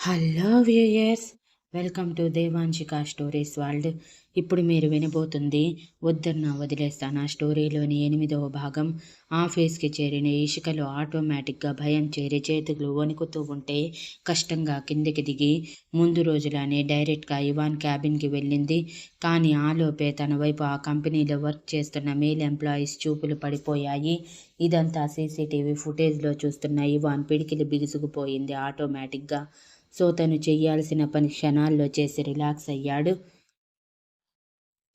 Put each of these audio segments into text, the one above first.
Hello viewers welcome to Devanshika stories world. ఇప్పుడు మీరు వినబోతుంది వద్దన్న వదిలేస్తాను ఆ స్టోరీలోని ఎనిమిదవ భాగం. ఆఫీస్కి చేరిన ఇసుకలో ఆటోమేటిక్గా భయం చేరి చేతులు వణుకుతూ ఉంటే కష్టంగా కిందికి దిగి ముందు రోజులానే డైరెక్ట్గా ఇవాన్ క్యాబిన్కి వెళ్ళింది. కానీ ఆలోపే తన వైపు ఆ కంపెనీలో వర్క్ చేస్తున్న మేల్ ఎంప్లాయీస్ చూపులు పడిపోయాయి. ఇదంతా సీసీటీవీ ఫుటేజ్లో చూస్తున్న ఇవాన్ పిడికిలి బిగుసుకుపోయింది ఆటోమేటిక్గా. సో తను చేయాల్సిన పని క్షణాల్లో చేసి రిలాక్స్ అయ్యాడు.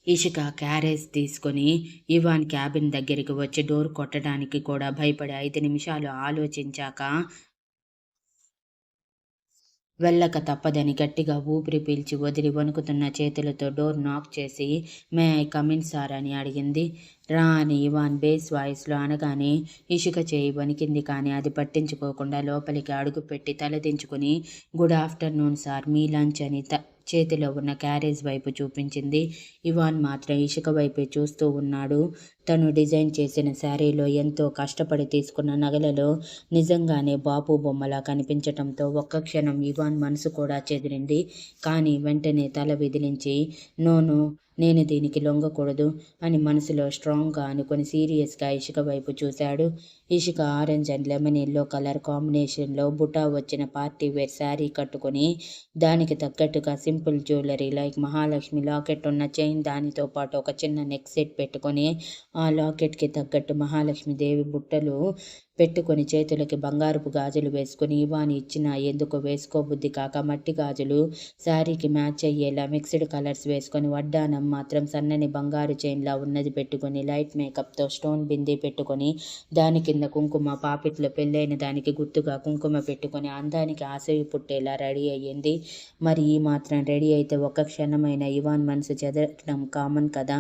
ఇషిక క్యారేజ్ తీసుకొని ఇవాన్ క్యాబిన్ దగ్గరికి వచ్చి డోర్ కొట్టడానికి కూడా భయపడి ఐదు నిమిషాలు ఆలోచించాక వెళ్ళక తప్పదని గట్టిగా ఊపిరి పీల్చి వదిలి వణుకుతున్న చేతులతో డోర్ నాక్ చేసి మే ఐ కమిన్ సార్ అని అడిగింది. రా అని ఇవాన్ బేస్ వాయిస్లో అనగానే ఇసుక చేయి వణికింది కానీ అది పట్టించుకోకుండా లోపలికి అడుగుపెట్టి తలదించుకుని గుడ్ ఆఫ్టర్నూన్ సార్ మీ లంచ్ అని త చేతిలో ఉన్న క్యారేజ్ వైపు చూపించింది. ఇవాన్ మాత్రం ఇసుక వైపే చూస్తూ ఉన్నాడు. తను డిజైన్ చేసిన శారీలో ఎంతో కష్టపడి తీసుకున్న నగలలో నిజంగానే బాపు బొమ్మలా కనిపించటంతో ఒక్క క్షణం ఇవాన్ మనసు కూడా చెదిరింది. కానీ వెంటనే తల విదిలించి నోను నేను దీనికి లొంగకూడదు అని మనసులో స్ట్రాంగ్గా అనుకుని సీరియస్గా ఇషిక వైపు చూశాడు. ఇసుక orange and lemon yellow colour కాంబినేషన్లో బుటా వచ్చిన పార్టీ వేర్ శారీ కట్టుకొని దానికి తగ్గట్టుగా simple jewellery like Mahalakshmi locket ఉన్న చైన్ దానితో పాటు ఒక చిన్న నెక్ సెట్ పెట్టుకొని ఆ లాకెట్కి తగ్గట్టు మహాలక్ష్మి దేవి బుట్టలు పెట్టుకొని చేతులకి బంగారపు గాజులు వేసుకుని ఇవాని ఇచ్చిన ఎందుకు వేసుకోబుద్ధి కాక మట్టి గాజులు శారీకి మ్యాచ్ అయ్యేలా మిక్స్డ్ కలర్స్ వేసుకొని వడ్డానం మాత్రం సన్నని బంగారు చైన్లా ఉన్నది పెట్టుకొని లైట్ మేకప్తో స్టోన్ బిందీ పెట్టుకొని దానికి కింద కుంకుమ పాపిట్లో పెళ్ళైన దానికి గుర్తుగా కుంకుమ పెట్టుకొని అందానికి ఆశవి పుట్టేలా రెడీ అయ్యింది. మరి ఈ మాత్రం రెడీ అయితే ఒక్క క్షణమైన ఇవాన్ మనసు చెదరటం కామన్ కదా?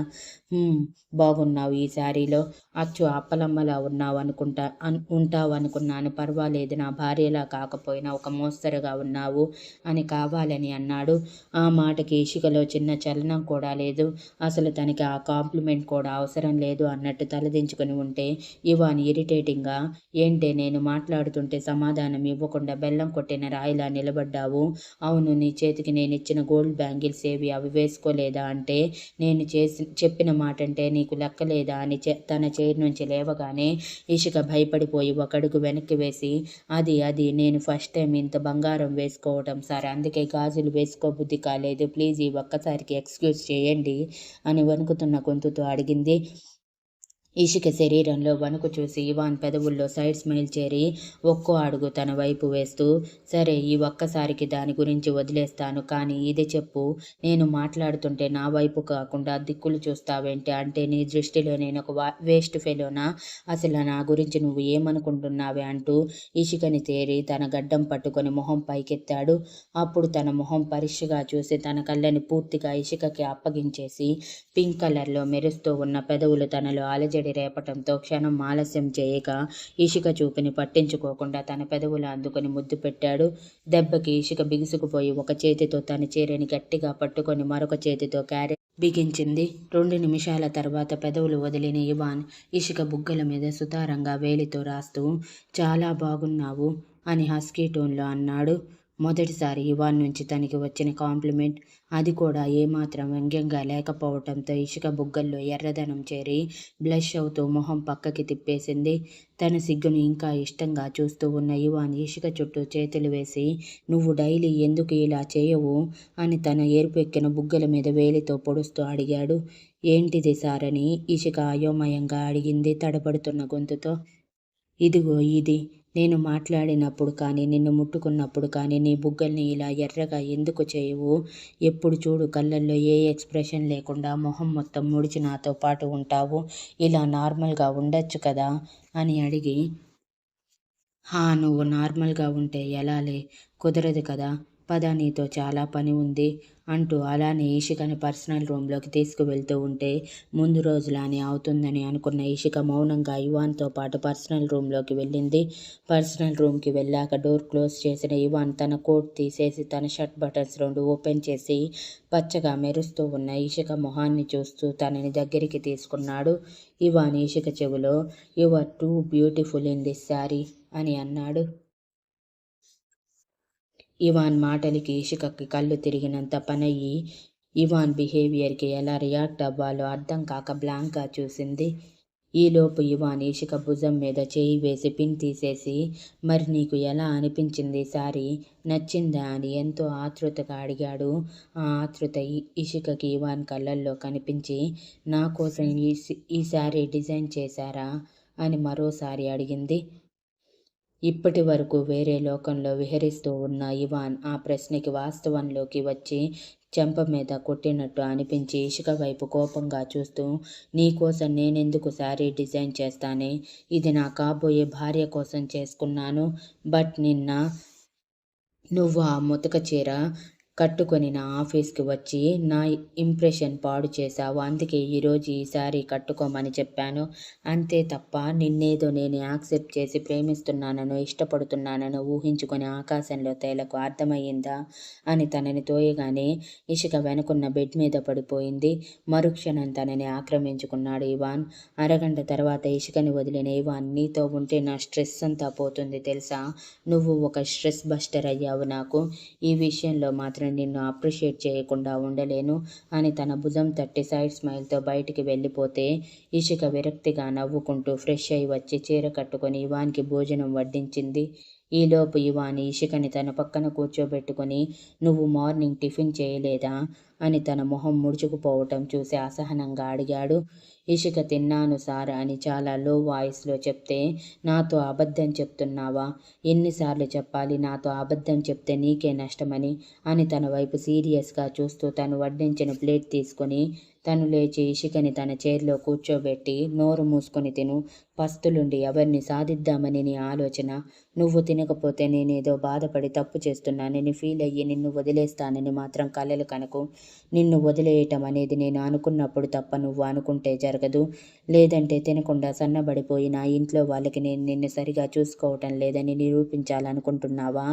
బాగున్నావు ఈ శారీలో. అచ్చు అప్పలమ్మలా ఉన్నావు అనుకుంటా అన్ ఉంటావు అనుకున్నాను. పర్వాలేదు నా భార్యలా కాకపోయినా ఒక మోస్తరుగా ఉన్నావు అని కావాలని అన్నాడు. ఆ మాటకి ఇషికలో చిన్న చలనం కూడా లేదు. అసలు తనకి ఆ కాంప్లిమెంట్ కూడా అవసరం లేదు అన్నట్టు తలదించుకుని ఉంటే ఇవాన్ ఇరిటేట్ ఇరిటేటింగ్గా ఏంటే నేను మాట్లాడుతుంటే సమాధానం ఇవ్వకుండా బెల్లం కొట్టిన రాయిలా నిలబడ్డావు? అవును నీ చేతికి నేను ఇచ్చిన గోల్డ్ బ్యాంగిల్స్ ఏవి? అవి వేసుకోలేదా అంటే నేను చేసి చెప్పిన మాట అంటే నీకు లెక్కలేదా? అని తన చైర్ నుంచి లేవగానే ఇషిక భయపడిపోయి ఒకడుగు వెనక్కి వేసి అది అది నేను ఫస్ట్ టైం ఇంత బంగారం వేసుకోవటం సార్. అందుకే గాజులు వేసుకోబుద్ధి కాలేదు. ప్లీజ్ ఈ ఒక్కసారికి ఎక్స్క్యూజ్ చేయండి అని వణుకుతున్న గొంతుతో అడిగింది. ఇషిక శరీరంలో వణుకు చూసి ఇవాన్ పెదవుల్లో సైడ్ స్మైల్ చేరి ఒక్కో అడుగు తన వైపు వేస్తూ సరే ఈ ఒక్కసారికి దాని గురించి వదిలేస్తాను కానీ ఇది చెప్పు నేను మాట్లాడుతుంటే నా వైపు కాకుండా దిక్కులు చూస్తావేంటి? అంటే నీ దృష్టిలో నేను ఒక వేస్ట్ ఫెలోనా? అసలు నా గురించి నువ్వు ఏమనుకుంటున్నావే? అంటూ ఇషికని తేరి తన గడ్డం పట్టుకొని మొహం పైకెత్తాడు. అప్పుడు తన మొహం పరీక్షగా చూసి తన కళ్ళని పూర్తిగా ఇషికకి అప్పగించేసి పింక్ కలర్లో మెరుస్తూ ఉన్న పెదవులు తనలో అలజడి ఒత్తిడి రేపటంతో క్షణం ఆలస్యం చేయక ఇషిక చూపుని పట్టించుకోకుండా తన పెదవులు అందుకొని ముద్దు పెట్టాడు. దెబ్బకి ఇషిక బిగుసుకుపోయి ఒక చేతితో తన చీరని గట్టిగా పట్టుకొని మరొక చేతితో క్యారెట్ బిగించింది. రెండు నిమిషాల తర్వాత పెదవులు వదిలిన ఇవాన్ ఇషిక బుగ్గల మీద సుతారంగా వేలితో రాస్తూ చాలా బాగున్నావు అని హస్కీ టోన్లో అన్నాడు. మొదటిసారి ఇవాన్ నుంచి తనకి వచ్చిన కాంప్లిమెంట్. అది కూడా ఏమాత్రం వ్యంగ్యంగా లేకపోవటంతో ఇసుక బుగ్గల్లో ఎర్రదనం చేరి బ్లష్ అవుతూ మొహం పక్కకి తిప్పేసింది. తన సిగ్గును ఇంకా ఇష్టంగా చూస్తూ ఉన్న ఇవాన్ ఇసుక చుట్టూ చేతులు వేసి నువ్వు డైలీ ఎందుకు ఇలా చేయవు? అని తన ఏర్పెక్కిన బుగ్గల మీద వేలితో పొడుస్తూ అడిగాడు. ఏంటిది సారని? ఇసుక అయోమయంగా అడిగింది తడబడుతున్న గొంతుతో. ఇదిగో ఇది. నేను మాట్లాడినప్పుడు కానీ నిన్ను ముట్టుకున్నప్పుడు కానీ నీ బుగ్గల్ని ఇలా ఎర్రగా ఎందుకు చేయవు? ఎప్పుడు చూడు కళ్ళల్లో ఏ ఎక్స్ప్రెషన్ లేకుండా మొహం మొత్తం ముడిచి నాతో పాటు ఉంటావు. ఇలా నార్మల్గా ఉండొచ్చు కదా? అని అడిగి హా నువ్వు నార్మల్గా ఉంటే ఎలాలే కుదరదు కదా? పద నీతో చాలా పని ఉంది అంటూ అలానే ఈషికని పర్సనల్ రూమ్లోకి తీసుకువెళ్తూ ఉంటే ముందు రోజులానే అవుతుందని అనుకున్న ఈషిక మౌనంగా ఇవాన్తో పాటు పర్సనల్ రూమ్లోకి వెళ్ళింది. పర్సనల్ రూమ్కి వెళ్ళాక డోర్ క్లోజ్ చేసిన ఇవాన్ తన కోట్ తీసేసి తన షర్ట్ బటన్స్ రెండు ఓపెన్ చేసి పచ్చగా మెరుస్తూ ఉన్న ఈషిక మొహాన్ని చూస్తూ తనని దగ్గరికి తీసుకున్నాడు. ఇవాన్ ఈషిక చెవిలో your too beautiful in this sari అని అన్నాడు. ఇవాన్ మాటలకి ఇషికకి కళ్ళు తిరిగినంత పనయ్యి ఇవాన్ బిహేవియర్కి ఎలా రియాక్ట్ అవ్వాలో అర్థం కాక బ్లాంక్గా చూసింది. ఈలోపు ఇవాన్ ఇషిక భుజం మీద చేయి వేసి పిన్ తీసేసి మరి నీకు ఎలా అనిపించింది సారీ? నచ్చిందా? అని ఎంతో ఆతృతగా అడిగాడు. ఆ ఆతృత ఇషికకి ఇవాన్ కళ్ళల్లో కనిపించి నా కోసం ఈ ఈ శారీ డిజైన్ చేశారా? అని మరోసారి అడిగింది. ఇప్పటి వరకు వేరే లోకంలో విహరిస్తూ ఉన్న ఇవాన్ ఆ ప్రశ్నకి వాస్తవంలోకి వచ్చి చెంప మీద కొట్టినట్టు అనిపించి ఇసుక వైపు కోపంగా చూస్తూ నీకోసం నేనెందుకు శారీ డిజైన్ చేస్తానే? ఇది నా కాబోయే భార్య కోసం చేసుకున్నాను. బట్ నిన్న నువ్వు ఆ ముతక చీర కట్టుకొని నా ఆఫీస్కి వచ్చి నా ఇంప్రెషన్ పాడు చేశావు. అందుకే ఈరోజు ఈసారి కట్టుకోమని చెప్పాను. అంతే తప్ప నిన్నేదో నేను యాక్సెప్ట్ చేసి ప్రేమిస్తున్నానను ఇష్టపడుతున్నానను ఊహించుకొని ఆకాశంలో తేలకు అర్థమయ్యిందా అని తనని తోయగానే ఇసుక వెనుకున్న బెడ్ మీద పడిపోయింది. మరుక్షణం తనని ఆక్రమించుకున్నాడు ఇవాన్. అరగంట తర్వాత ఇసుకని వదిలిన ఇవాన్ నీతో ఉంటే నా స్ట్రెస్ అంతా పోతుంది తెలుసా? నువ్వు ఒక స్ట్రెస్ బస్టర్ అయ్యావు నాకు. ఈ విషయంలో మాత్రం మాత్రం నిన్ను అప్రిషియేట్ చేయకుండా ఉండలేను అని తన భుజం తట్టి సైడ్ స్మైల్తో బయటికి వెళ్ళిపోతే ఇషిక విరక్తిగా నవ్వుకుంటూ ఫ్రెష్ అయి వచ్చి చీర కట్టుకొని ఇవాన్కి భోజనం వడ్డించింది. ఈలోపు ఇవాని ఇషికని తన పక్కన కూర్చోబెట్టుకుని నువ్వు మార్నింగ్ టిఫిన్ చేయలేదా? అని తన మొహం ముడుచుకుపోవటం చూసి అసహనంగా అడిగాడు. ఇషిక తిన్నాను సార్ అని చాలా లో వాయిస్లో చెప్తే నాతో అబద్ధం చెప్తున్నావా? ఎన్నిసార్లు చెప్పాలి నాతో అబద్ధం చెప్తే నీకే నష్టమని అని తన వైపు సీరియస్గా చూస్తూ తను వడ్డించిన ప్లేట్ తీసుకొని తను లేచి ఇషికని తన చైర్లో కూర్చోబెట్టి నోరు మూసుకొని తిను. పస్తులుండి ఎవరిని సాధిద్దామని నీ ఆలోచన? నువ్వు తినకపోతే నేనేదో బాధపడి తప్పు చేస్తున్నానని ఫీల్ అయ్యి నిన్ను వదిలేస్తానని మాత్రం కలలు కనుకు. నిన్ను వదిలేయటం అనేది నేను అనుకున్నప్పుడు తప్ప నువ్వు అనుకుంటే జరగదు. లేదంటే తినకుండా సన్నబడిపోయి నా ఇంట్లో వాళ్ళకి నేను నిన్ను సరిగా చూసుకోవటం లేదని నిరూపించాలనుకుంటున్నావా?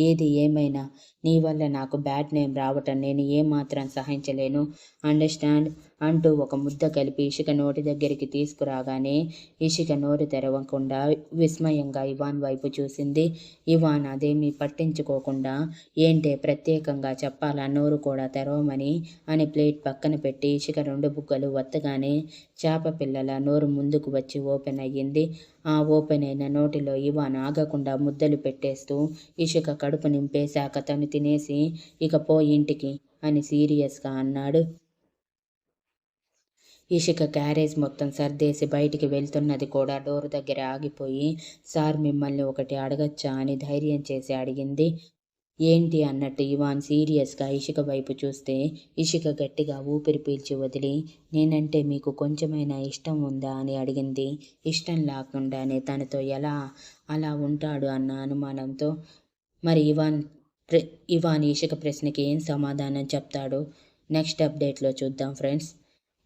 ఏది ఏమైనా? నీ వల్ల నాకు బ్యాడ్ నేమ్ రావటం నేను ఏమాత్రం సహించలేను. అండర్స్టాండ్? అంటూ ఒక ముద్ద కలిపి ఇషిక నోటి దగ్గరికి తీసుకురాగానే ఇషిక నోరు తెరవకుండా విస్మయంగా ఇవాన్ వైపు చూసింది. ఇవాన్ అదేమీ పట్టించుకోకుండా ఏంటే ప్రత్యేకంగా చెప్పాలా నోరు కూడా తెరవమని అని ప్లేట్ పక్కన పెట్టి ఇషిక రెండు బుగ్గలు వత్తగానే చేప పిల్లల నోరు ముందుకు వచ్చి ఓపెన్ అయ్యింది. ఆ ఓపెన్ అయిన నోటిలో ఇవాన్ ఆగకుండా ముద్దలు పెట్టేస్తూ ఇషిక కడుపు నింపేశాక తను తినేసి ఇక పో ఇంటికి అని సీరియస్గా అన్నాడు. ఇషిక క్యారేజ్ మొత్తం సర్దేసి బయటికి వెళ్తున్నది కూడా డోర్ దగ్గర ఆగిపోయి సార్ మిమ్మల్ని ఒకటి అడగచ్చా? అని ధైర్యం చేసి అడిగింది. ఏంటి? అన్నట్టు ఇవాన్ సీరియస్గా ఇషిక వైపు చూస్తే ఇషిక గట్టిగా ఊపిరి పీల్చి వదిలి నేనంటే మీకు కొంచెమైనా ఇష్టం ఉందా? అని అడిగింది. ఇష్టం లేకుండానే తనతో ఎలా అలా ఉంటాడు? అన్న అనుమానంతో. మరి ఇవాన్ ఇవాన్ ఇషిక ప్రశ్నకి ఏం సమాధానం చెప్తాడో? నెక్స్ట్ అప్డేట్లో చూద్దాం friends.